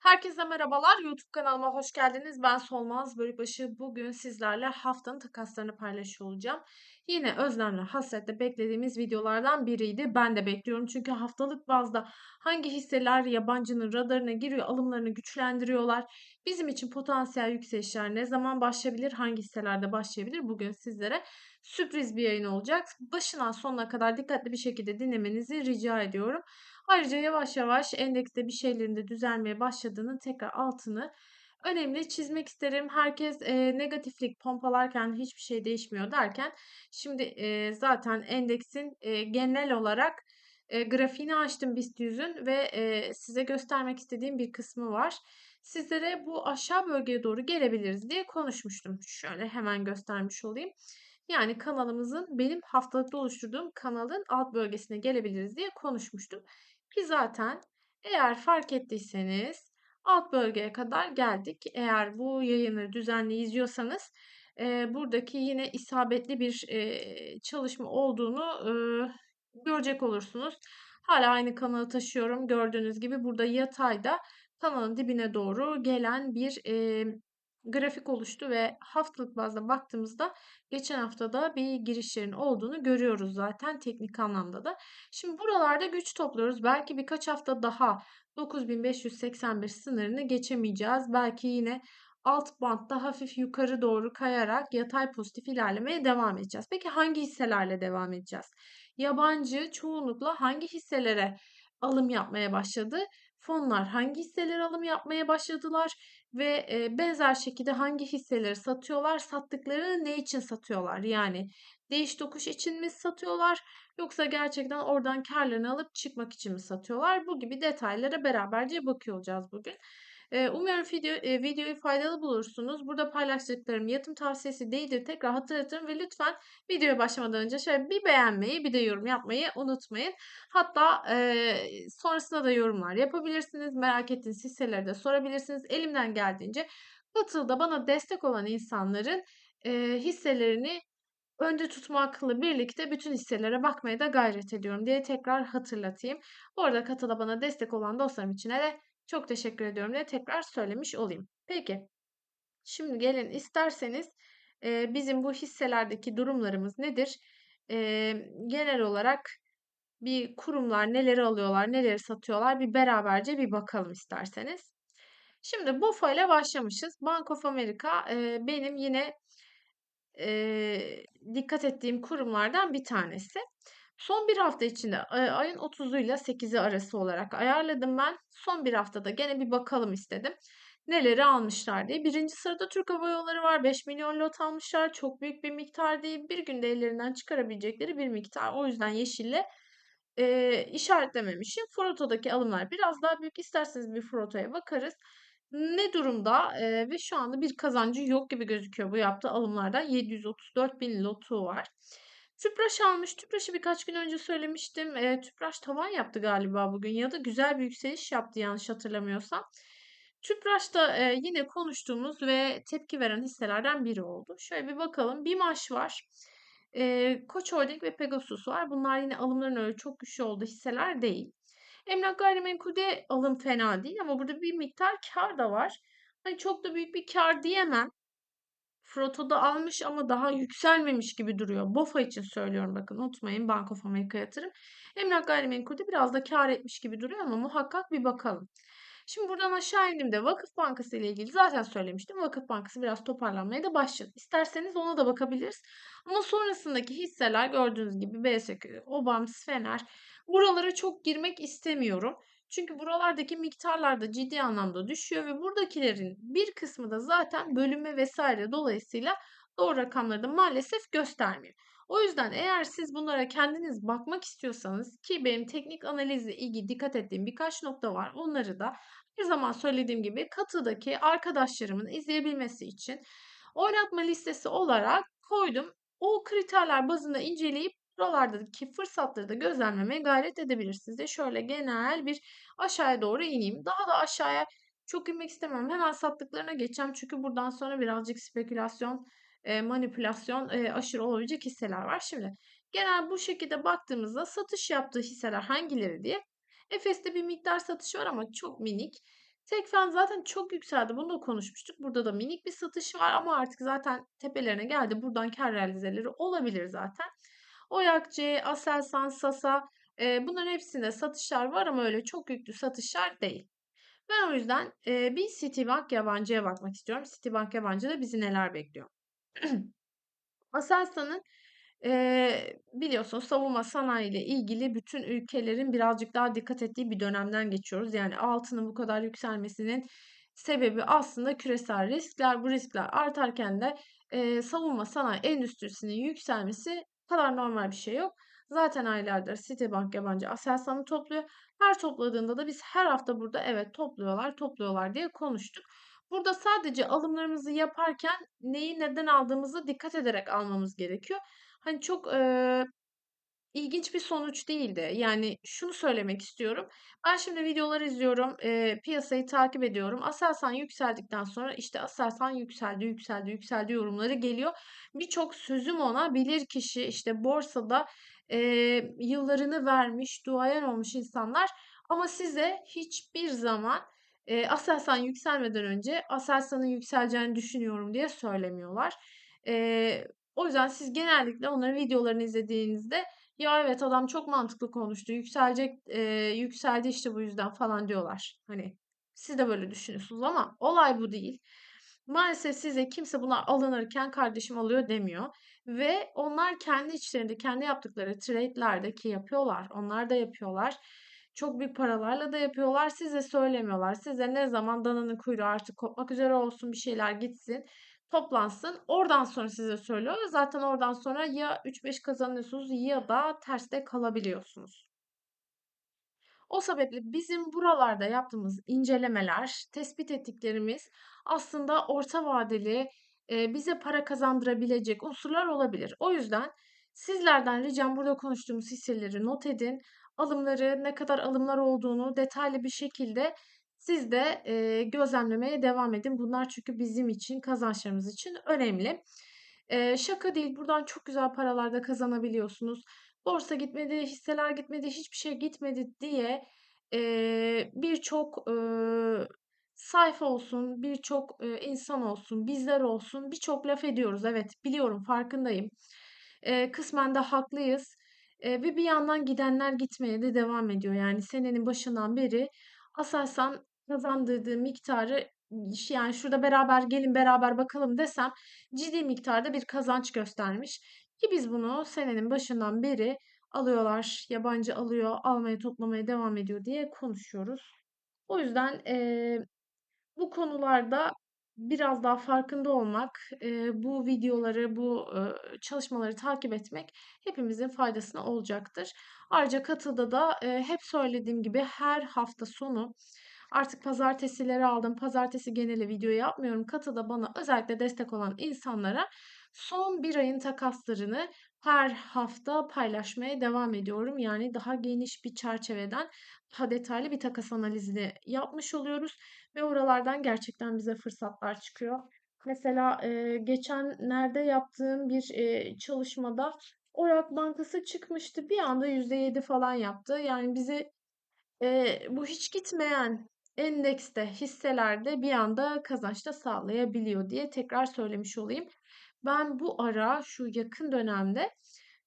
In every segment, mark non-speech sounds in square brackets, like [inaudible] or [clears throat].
Herkese merhabalar. YouTube kanalıma hoş geldiniz. Ben Solmaz Bölükbaşı. Bugün sizlerle haftanın takaslarını paylaşıyor olacağım. Yine özlemle, hasretle beklediğimiz videolardan biriydi. Ben de bekliyorum çünkü haftalık bazda hangi hisseler yabancının radarına giriyor, alımlarını güçlendiriyorlar. Bizim için potansiyel yükselişler ne zaman başlayabilir, hangi hisselerde başlayabilir? Bugün sizlere sürpriz bir yayın olacak. Başından sonuna kadar dikkatli bir şekilde dinlemenizi rica ediyorum. Ayrıca yavaş yavaş endekste bir şeylerin de düzelmeye başladığını tekrar altını önemli çizmek isterim. Herkes e, negatiflik pompalarken hiçbir şey değişmiyor derken şimdi e, zaten endeksin e, genel olarak e, grafiğini açtım BIST 100'ün ve e, size göstermek istediğim bir kısmı var. Sizlere bu aşağı bölgeye doğru gelebiliriz diye konuşmuştum. Şöyle hemen göstermiş olayım. Yani kanalımızın benim haftalıkta oluşturduğum kanalın alt bölgesine gelebiliriz diye konuşmuştum. Ki zaten eğer fark ettiyseniz alt bölgeye kadar geldik. Eğer bu yayını düzenli izliyorsanız e, buradaki yine isabetli bir e, çalışma olduğunu e, görecek olursunuz. Hala aynı kanalı taşıyorum. Gördüğünüz gibi burada yatayda kanalın dibine doğru gelen bir e, grafik oluştu ve haftalık bazda baktığımızda geçen haftada bir girişlerin olduğunu görüyoruz zaten teknik anlamda da. Şimdi buralarda güç topluyoruz. Belki birkaç hafta daha 9581 sınırını geçemeyeceğiz. Belki yine alt bantta hafif yukarı doğru kayarak yatay pozitif ilerlemeye devam edeceğiz. Peki hangi hisselerle devam edeceğiz? Yabancı çoğunlukla hangi hisselere alım yapmaya başladı? Fonlar hangi hisseler alım yapmaya başladılar? ve e, benzer şekilde hangi hisseleri satıyorlar, sattıkları ne için satıyorlar? Yani değiş tokuş için mi satıyorlar yoksa gerçekten oradan karlarını alıp çıkmak için mi satıyorlar? Bu gibi detaylara beraberce bakıyor olacağız bugün. Umuyorum video, videoyu faydalı bulursunuz. Burada paylaştıklarım yatım tavsiyesi değildir. Tekrar hatırlatırım ve lütfen videoya başlamadan önce şöyle bir beğenmeyi bir de yorum yapmayı unutmayın. Hatta sonrasında da yorumlar yapabilirsiniz. Merak ettiğiniz hisseleri de sorabilirsiniz. Elimden geldiğince katılda bana destek olan insanların e, hisselerini önde tutmakla birlikte bütün hisselere bakmaya da gayret ediyorum diye tekrar hatırlatayım. Bu arada katıla bana destek olan dostlarım için de çok teşekkür ediyorum diye tekrar söylemiş olayım. Peki. Şimdi gelin isterseniz e, bizim bu hisselerdeki durumlarımız nedir? E, genel olarak bir kurumlar neleri alıyorlar, neleri satıyorlar bir beraberce bir bakalım isterseniz. Şimdi BOFA ile başlamışız. Bank of America e, benim yine e, dikkat ettiğim kurumlardan bir tanesi. Son bir hafta içinde ayın 30'u ile 8'i arası olarak ayarladım ben. Son bir haftada gene bir bakalım istedim. Neleri almışlar diye. Birinci sırada Türk Hava Yolları var. 5 milyon lot almışlar. Çok büyük bir miktar değil. Bir günde ellerinden çıkarabilecekleri bir miktar. O yüzden yeşille e, işaretlememişim. Froto'daki alımlar biraz daha büyük. İsterseniz bir Froto'ya bakarız. Ne durumda e, ve şu anda bir kazancı yok gibi gözüküyor bu yaptığı alımlardan. 734 bin lotu var. Tüpraş almış. Tüpraş'ı birkaç gün önce söylemiştim. E, Tüpraş tavan yaptı galiba bugün ya da güzel bir yükseliş yaptı yanlış hatırlamıyorsam. Tüpraş da e, yine konuştuğumuz ve tepki veren hisselerden biri oldu. Şöyle bir bakalım. Bimaş var. E, Koç Holding ve Pegasus var. Bunlar yine alımların öyle çok güçlü olduğu hisseler değil. Emlak gayrimenkulde alım fena değil ama burada bir miktar kar da var. Hani çok da büyük bir kar diyemem. Froto'da almış ama daha yükselmemiş gibi duruyor. BOFA için söylüyorum bakın unutmayın Bank of America yatırım. Emlak gayrimenkulde biraz da kar etmiş gibi duruyor ama muhakkak bir bakalım. Şimdi buradan aşağı indiğimde Vakıf Bankası ile ilgili zaten söylemiştim. Vakıf Bankası biraz toparlanmaya da başladı. İsterseniz ona da bakabiliriz. Ama sonrasındaki hisseler gördüğünüz gibi BSK, Obams, Fener buralara çok girmek istemiyorum. Çünkü buralardaki miktarlar da ciddi anlamda düşüyor ve buradakilerin bir kısmı da zaten bölünme vesaire dolayısıyla doğru rakamları da maalesef göstermiyor. O yüzden eğer siz bunlara kendiniz bakmak istiyorsanız ki benim teknik analizle ilgili dikkat ettiğim birkaç nokta var. Onları da bir zaman söylediğim gibi katıdaki arkadaşlarımın izleyebilmesi için oynatma listesi olarak koydum. O kriterler bazında inceleyip buralardaki fırsatları da gözlemlemeye gayret edebilirsiniz. De şöyle genel bir aşağıya doğru ineyim. Daha da aşağıya çok inmek istemem. Hemen sattıklarına geçeceğim. Çünkü buradan sonra birazcık spekülasyon, manipülasyon aşırı olabilecek hisseler var. Şimdi genel bu şekilde baktığımızda satış yaptığı hisseler hangileri diye. Efes'te bir miktar satış var ama çok minik. Tekfen zaten çok yükseldi. Bunu da konuşmuştuk. Burada da minik bir satış var ama artık zaten tepelerine geldi. Buradan kâr realizeleri olabilir zaten. Oyak-C, Aselsan, Sasa e, bunların hepsinde satışlar var ama öyle çok yüklü satışlar değil. Ben o yüzden e, bir Citibank yabancıya bakmak istiyorum. Citibank yabancıda bizi neler bekliyor? [clears throat] Aselsan'ın Eee, biliyorsunuz savunma sanayi ile ilgili bütün ülkelerin birazcık daha dikkat ettiği bir dönemden geçiyoruz. Yani altının bu kadar yükselmesinin sebebi aslında küresel riskler. Bu riskler artarken de eee, savunma sanayi endüstrisinin yükselmesi kadar normal bir şey yok. Zaten aylardır Citibank yabancı Aselsan'ı topluyor. Her topladığında da biz her hafta burada evet topluyorlar, topluyorlar diye konuştuk. Burada sadece alımlarımızı yaparken neyi neden aldığımızı dikkat ederek almamız gerekiyor. Hani çok, eee, ilginç bir sonuç değildi. Yani şunu söylemek istiyorum. Ben şimdi videolar izliyorum, eee, piyasayı takip ediyorum. Aselsan yükseldikten sonra işte Aselsan yükseldi, yükseldi, yükseldi yorumları geliyor. Birçok sözüm ona bilirkişi işte borsada, eee, yıllarını vermiş, duayen olmuş insanlar ama size hiçbir zaman, eee, Aselsan yükselmeden önce Aselsan'ın yükseleceğini düşünüyorum diye söylemiyorlar. Eee o yüzden siz genellikle onların videolarını izlediğinizde ya evet adam çok mantıklı konuştu. Yükselecek, eee, yükseldi işte bu yüzden falan diyorlar. Hani siz de böyle düşünüyorsunuz ama olay bu değil. Maalesef size kimse buna alınırken kardeşim alıyor demiyor. Ve onlar kendi içlerinde kendi yaptıkları trade'lerde ki yapıyorlar. Onlar da yapıyorlar. Çok büyük paralarla da yapıyorlar. Size söylemiyorlar. Size ne zaman dananın kuyruğu artık kopmak üzere olsun bir şeyler gitsin toplansın. Oradan sonra size söylüyor. Zaten oradan sonra ya 3-5 kazanıyorsunuz ya da terste kalabiliyorsunuz. O sebeple bizim buralarda yaptığımız incelemeler, tespit ettiklerimiz aslında orta vadeli e, bize para kazandırabilecek unsurlar olabilir. O yüzden sizlerden ricam burada konuştuğumuz hisseleri not edin. Alımları, ne kadar alımlar olduğunu detaylı bir şekilde siz de e, gözlemlemeye devam edin. Bunlar çünkü bizim için, kazançlarımız için önemli. E, şaka değil, buradan çok güzel paralar da kazanabiliyorsunuz. Borsa gitmedi, hisseler gitmedi, hiçbir şey gitmedi diye e, birçok e, sayfa olsun, birçok e, insan olsun, bizler olsun birçok laf ediyoruz. Evet, biliyorum, farkındayım. E, kısmen de haklıyız. E, ve bir yandan gidenler gitmeye de devam ediyor. Yani senenin başından beri Aselsan kazandırdığı miktarı yani şurada beraber gelin beraber bakalım desem ciddi miktarda bir kazanç göstermiş. Ki biz bunu senenin başından beri alıyorlar, yabancı alıyor, almaya toplamaya devam ediyor diye konuşuyoruz. O yüzden eee, bu konularda biraz daha farkında olmak, eee, bu videoları, bu eee, çalışmaları takip etmek hepimizin faydasına olacaktır. Ayrıca Katıl'da da eee, hep söylediğim gibi her hafta sonu Artık pazartesileri aldım. Pazartesi geneli video yapmıyorum. Katıl'da bana özellikle destek olan insanlara son bir ayın takaslarını her hafta paylaşmaya devam ediyorum. Yani daha geniş bir çerçeveden daha detaylı bir takas analizini yapmış oluyoruz ve oralardan gerçekten bize fırsatlar çıkıyor. Mesela e, geçenlerde yaptığım bir e, çalışmada Oyak Bankası çıkmıştı. Bir anda %7 falan yaptı. Yani bizi e, bu hiç gitmeyen endekste, hisselerde bir anda kazanç da sağlayabiliyor diye tekrar söylemiş olayım. Ben bu ara şu yakın dönemde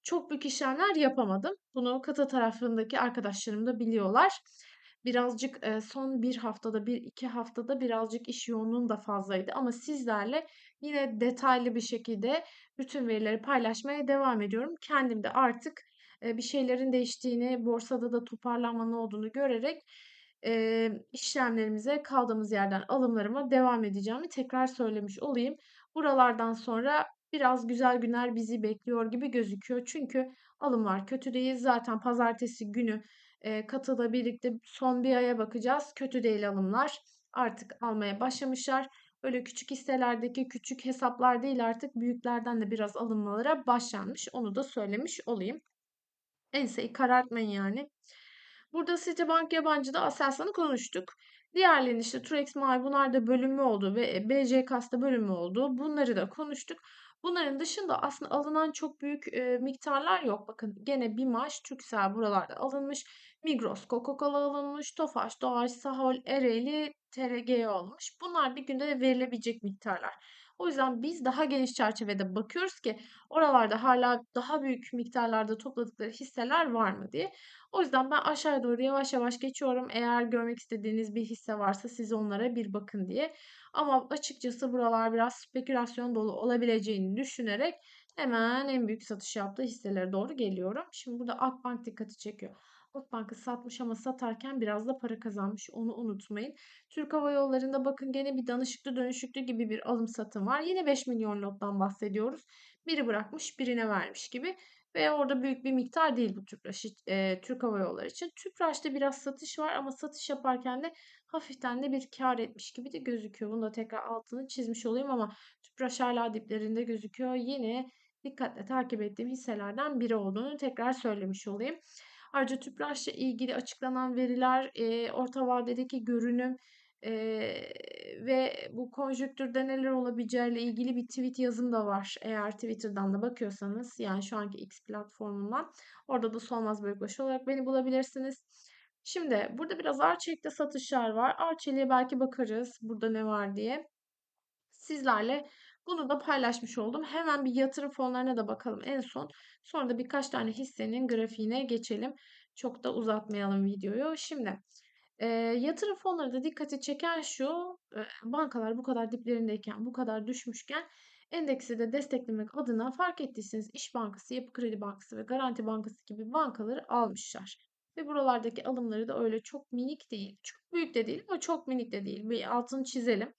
çok büyük işlemler yapamadım. Bunu kata tarafındaki arkadaşlarım da biliyorlar. Birazcık son bir haftada, bir iki haftada birazcık iş yoğunluğum da fazlaydı. Ama sizlerle yine detaylı bir şekilde bütün verileri paylaşmaya devam ediyorum. Kendim de artık bir şeylerin değiştiğini, borsada da toparlanmanın olduğunu görerek e, işlemlerimize kaldığımız yerden alımlarıma devam edeceğimi tekrar söylemiş olayım. Buralardan sonra biraz güzel günler bizi bekliyor gibi gözüküyor. Çünkü alımlar kötü değil. Zaten pazartesi günü e, katıla birlikte son bir aya bakacağız. Kötü değil alımlar. Artık almaya başlamışlar. Böyle küçük hisselerdeki küçük hesaplar değil artık büyüklerden de biraz alınmalara başlanmış. Onu da söylemiş olayım. Enseyi karartmayın yani. Burada Citibank yabancıda Aselsan'ı konuştuk. Diğerlerinin işte Turex Mavi bunlar da bölümü oldu ve BC Kas'ta bölümü oldu. Bunları da konuştuk. Bunların dışında aslında alınan çok büyük, eee, miktarlar yok. Bakın gene BİMAŞ, Turkcell buralarda alınmış. Migros, Coca-Cola alınmış. Tofaş, Doğaç, Sahol, Ereğli, TRG'ye alınmış. Bunlar bir günde verilebilecek miktarlar. O yüzden biz daha geniş çerçevede bakıyoruz ki oralarda hala daha büyük miktarlarda topladıkları hisseler var mı diye. O yüzden ben aşağıya doğru yavaş yavaş geçiyorum. Eğer görmek istediğiniz bir hisse varsa siz onlara bir bakın diye. Ama açıkçası buralar biraz spekülasyon dolu olabileceğini düşünerek hemen en büyük satış yaptığı hisselere doğru geliyorum. Şimdi burada Akbank dikkati çekiyor. Akbank'ı satmış ama satarken biraz da para kazanmış. Onu unutmayın. Türk Hava Yolları'nda bakın gene bir danışıklı dönüşüklü gibi bir alım satım var. Yine 5 milyon lottan bahsediyoruz. Biri bırakmış birine vermiş gibi. Ve orada büyük bir miktar değil bu Tüpraş, e, Türk Hava Yolları için. Tüpraş'ta biraz satış var ama satış yaparken de hafiften de bir kar etmiş gibi de gözüküyor. Bunu da tekrar altını çizmiş olayım ama Tüpraş hala diplerinde gözüküyor. Yine dikkatle takip ettiğim hisselerden biri olduğunu tekrar söylemiş olayım. Ayrıca Tüpraş'la ilgili açıklanan veriler, e, orta vadedeki görünüm e, ve bu konjüktürde neler olabileceğiyle ilgili bir tweet yazım da var. Eğer Twitter'dan da bakıyorsanız yani şu anki X platformundan orada da Solmaz Bölükbaşı olarak beni bulabilirsiniz. Şimdi burada biraz Arçelik'te satışlar var. Arçelik'e belki bakarız burada ne var diye. Sizlerle bunu da paylaşmış oldum. Hemen bir yatırım fonlarına da bakalım en son. Sonra da birkaç tane hissenin grafiğine geçelim. Çok da uzatmayalım videoyu. Şimdi e, yatırım fonları da dikkati çeken şu. E, bankalar bu kadar diplerindeyken, bu kadar düşmüşken endeksi de desteklemek adına fark ettiyseniz İş Bankası, Yapı Kredi Bankası ve Garanti Bankası gibi bankaları almışlar. Ve buralardaki alımları da öyle çok minik değil. Çok büyük de değil ama çok minik de değil. Bir altını çizelim.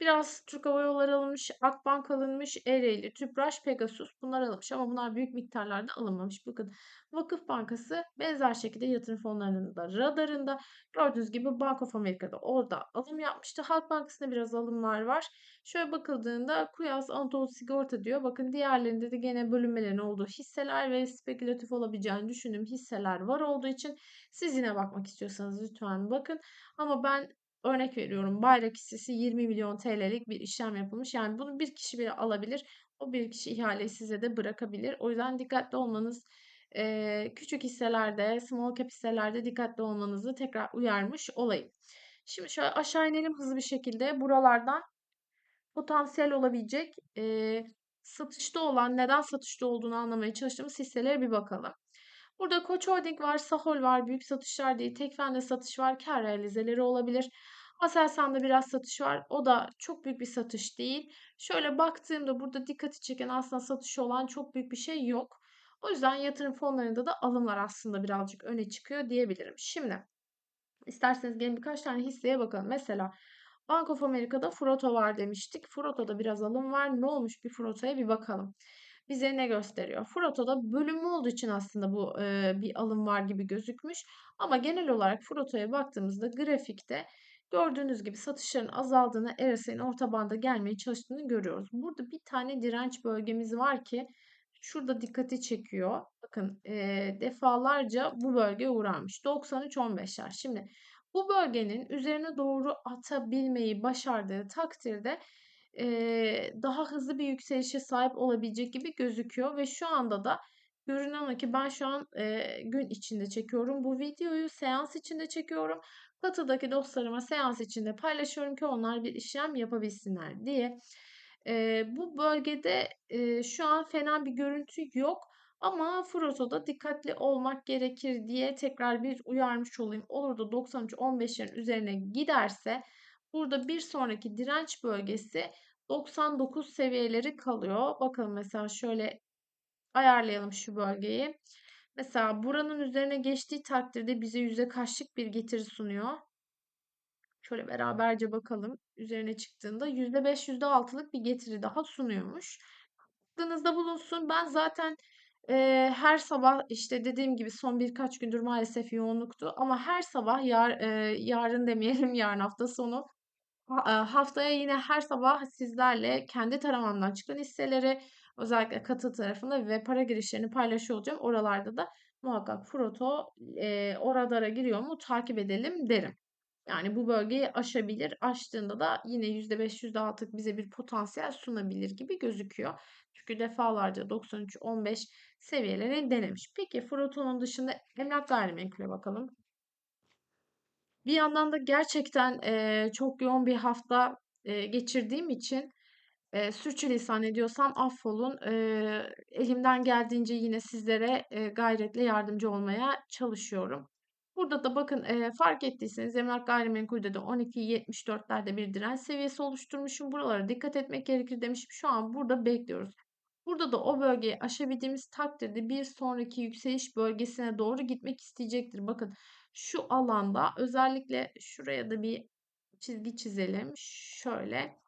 Biraz Türk Hava Yolları alınmış, Akbank alınmış, Ereğli, Tüpraş, Pegasus bunlar alınmış ama bunlar büyük miktarlarda alınmamış. Bakın Vakıf Bankası benzer şekilde yatırım fonlarının da radarında. Gördüğünüz gibi Bank of America'da orada alım yapmıştı. Halk Bankası'nda biraz alımlar var. Şöyle bakıldığında Kuyas Anadolu Sigorta diyor. Bakın diğerlerinde de gene bölünmelerin olduğu hisseler ve spekülatif olabileceğini düşündüğüm hisseler var olduğu için siz yine bakmak istiyorsanız lütfen bakın. Ama ben Örnek veriyorum bayrak hissesi 20 milyon TL'lik bir işlem yapılmış. Yani bunu bir kişi bile alabilir. O bir kişi ihaleyi size de bırakabilir. O yüzden dikkatli olmanız e, küçük hisselerde, small cap hisselerde dikkatli olmanızı tekrar uyarmış olayım. Şimdi şöyle aşağı inelim hızlı bir şekilde. Buralardan potansiyel olabilecek e, satışta olan, neden satışta olduğunu anlamaya çalıştığımız hisselere bir bakalım. Burada Koç Holding var, Sahol var, büyük satışlar değil. Tekfen'de satış var, kar realizeleri olabilir. Aselsan'da biraz satış var. O da çok büyük bir satış değil. Şöyle baktığımda burada dikkati çeken aslında satışı olan çok büyük bir şey yok. O yüzden yatırım fonlarında da alımlar aslında birazcık öne çıkıyor diyebilirim. Şimdi isterseniz gelin birkaç tane hisseye bakalım. Mesela Bank of America'da Froto var demiştik. Froto'da biraz alım var. Ne olmuş bir Froto'ya bir bakalım bize ne gösteriyor? Froto'da bölünme olduğu için aslında bu e, bir alım var gibi gözükmüş. Ama genel olarak Froto'ya baktığımızda grafikte gördüğünüz gibi satışların azaldığını, RSI'nin orta banda gelmeye çalıştığını görüyoruz. Burada bir tane direnç bölgemiz var ki şurada dikkati çekiyor. Bakın e, defalarca bu bölge uğramış. 93-15'ler. Şimdi bu bölgenin üzerine doğru atabilmeyi başardığı takdirde daha hızlı bir yükselişe sahip olabilecek gibi gözüküyor ve şu anda da görünen o ki ben şu an gün içinde çekiyorum bu videoyu seans içinde çekiyorum. Katıdaki dostlarıma seans içinde paylaşıyorum ki onlar bir işlem yapabilsinler diye. bu bölgede şu an fena bir görüntü yok. Ama Froto'da dikkatli olmak gerekir diye tekrar bir uyarmış olayım. Olur da 93-15'lerin üzerine giderse burada bir sonraki direnç bölgesi 99 seviyeleri kalıyor. Bakalım mesela şöyle ayarlayalım şu bölgeyi. Mesela buranın üzerine geçtiği takdirde bize yüzde kaçlık bir getiri sunuyor. Şöyle beraberce bakalım. Üzerine çıktığında yüzde beş, yüzde altılık bir getiri daha sunuyormuş. Aklınızda bulunsun. Ben zaten e, her sabah işte dediğim gibi son birkaç gündür maalesef yoğunluktu. Ama her sabah yar, e, yarın demeyelim [laughs] yarın hafta sonu haftaya yine her sabah sizlerle kendi taramamdan çıkan hisseleri özellikle katı tarafında ve para girişlerini paylaşıyor olacağım. Oralarda da muhakkak Froto e, o giriyor mu takip edelim derim. Yani bu bölgeyi aşabilir. Aştığında da yine %5, %6'lık bize bir potansiyel sunabilir gibi gözüküyor. Çünkü defalarca 93-15 seviyelerini denemiş. Peki Froton'un dışında emlak gayrimenkule bakalım. Bir yandan da gerçekten eee, çok yoğun bir hafta eee, geçirdiğim için eee sürçülisan ediyorsam affolun. Eee, elimden geldiğince yine sizlere eee, gayretle yardımcı olmaya çalışıyorum. Burada da bakın eee, fark ettiyseniz emlak gayrimenkulde de 12.74'lerde bir direnç seviyesi oluşturmuşum. Buralara dikkat etmek gerekir demişim. Şu an burada bekliyoruz. Burada da o bölgeyi aşabildiğimiz takdirde bir sonraki yükseliş bölgesine doğru gitmek isteyecektir. Bakın şu alanda özellikle şuraya da bir çizgi çizelim. Şöyle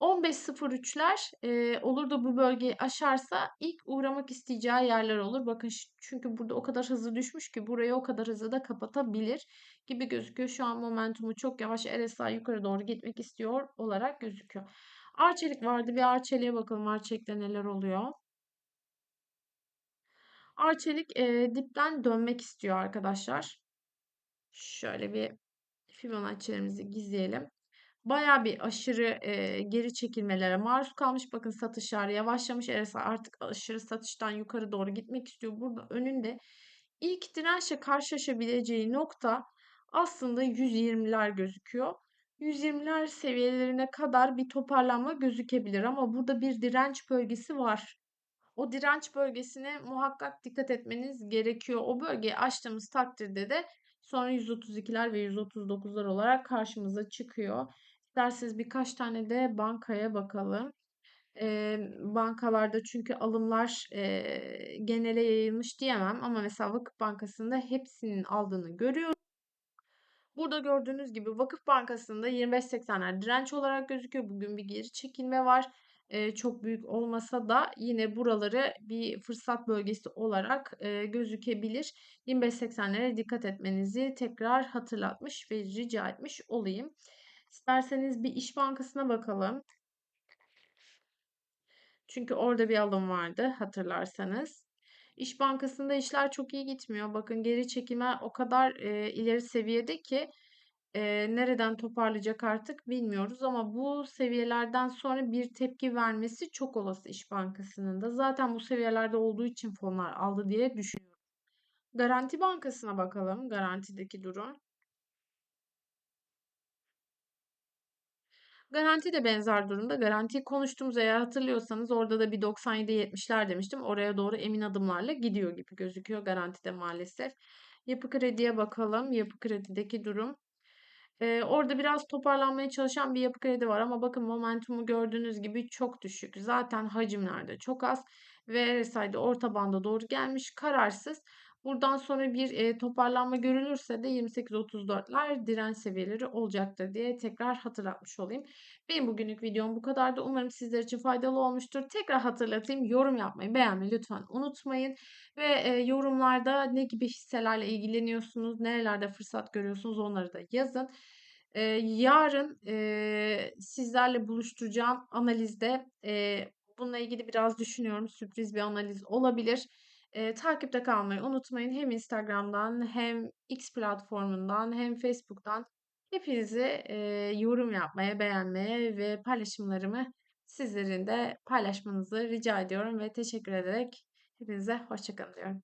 15.03'ler e, olur da bu bölgeyi aşarsa ilk uğramak isteyeceği yerler olur. Bakın çünkü burada o kadar hızlı düşmüş ki burayı o kadar hızlı da kapatabilir gibi gözüküyor. Şu an momentumu çok yavaş RSI yukarı doğru gitmek istiyor olarak gözüküyor. Arçelik vardı. Bir Arçelik'e bakalım. Arçelik'te neler oluyor. Arçelik e, dipten dönmek istiyor arkadaşlar. Şöyle bir Fibonacci'lerimizi gizleyelim. Baya bir aşırı e, geri çekilmelere maruz kalmış. Bakın satışlar yavaşlamış. RSI artık aşırı satıştan yukarı doğru gitmek istiyor. Burada önünde ilk dirençle karşılaşabileceği nokta aslında 120'ler gözüküyor. 120'ler seviyelerine kadar bir toparlanma gözükebilir ama burada bir direnç bölgesi var. O direnç bölgesine muhakkak dikkat etmeniz gerekiyor. O bölgeyi aştığımız takdirde de sonra 132'ler ve 139'lar olarak karşımıza çıkıyor. İsterseniz birkaç tane de bankaya bakalım. E, bankalarda çünkü alımlar e, genele yayılmış diyemem ama mesela Vakıf Bankası'nda hepsinin aldığını görüyorum. Burada gördüğünüz gibi Vakıf Bankası'nda 25.80'ler direnç olarak gözüküyor. Bugün bir geri çekilme var. Çok büyük olmasa da yine buraları bir fırsat bölgesi olarak gözükebilir. 25.80'lere dikkat etmenizi tekrar hatırlatmış ve rica etmiş olayım. İsterseniz bir İş Bankası'na bakalım. Çünkü orada bir alım vardı hatırlarsanız. İş Bankası'nda işler çok iyi gitmiyor. Bakın geri çekime o kadar e, ileri seviyede ki e, nereden toparlayacak artık bilmiyoruz. Ama bu seviyelerden sonra bir tepki vermesi çok olası İş Bankası'nın da. Zaten bu seviyelerde olduğu için fonlar aldı diye düşünüyorum. Garanti Bankası'na bakalım. Garantideki durum. Garanti de benzer durumda. Garantiyi konuştuğumuz eğer hatırlıyorsanız orada da bir 97-70'ler demiştim. Oraya doğru emin adımlarla gidiyor gibi gözüküyor garantide maalesef. Yapı krediye bakalım. Yapı kredideki durum. Ee, orada biraz toparlanmaya çalışan bir yapı kredi var ama bakın momentumu gördüğünüz gibi çok düşük. Zaten hacimlerde çok az ve RSI'de orta banda doğru gelmiş kararsız. Buradan sonra bir e, toparlanma görülürse de 28-34'ler direnç seviyeleri olacaktır diye tekrar hatırlatmış olayım. Benim bugünlük videom bu kadardı. Umarım sizler için faydalı olmuştur. Tekrar hatırlatayım. Yorum yapmayı, beğenmeyi lütfen unutmayın. Ve e, yorumlarda ne gibi hisselerle ilgileniyorsunuz, nerelerde fırsat görüyorsunuz onları da yazın. E, yarın e, sizlerle buluşturacağım analizde e, bununla ilgili biraz düşünüyorum. Sürpriz bir analiz olabilir. E, takipte kalmayı unutmayın. Hem Instagram'dan hem X platformundan hem Facebook'tan hepinizi e, yorum yapmaya, beğenmeye ve paylaşımlarımı sizlerin de paylaşmanızı rica ediyorum ve teşekkür ederek hepinize hoşçakalın diyorum.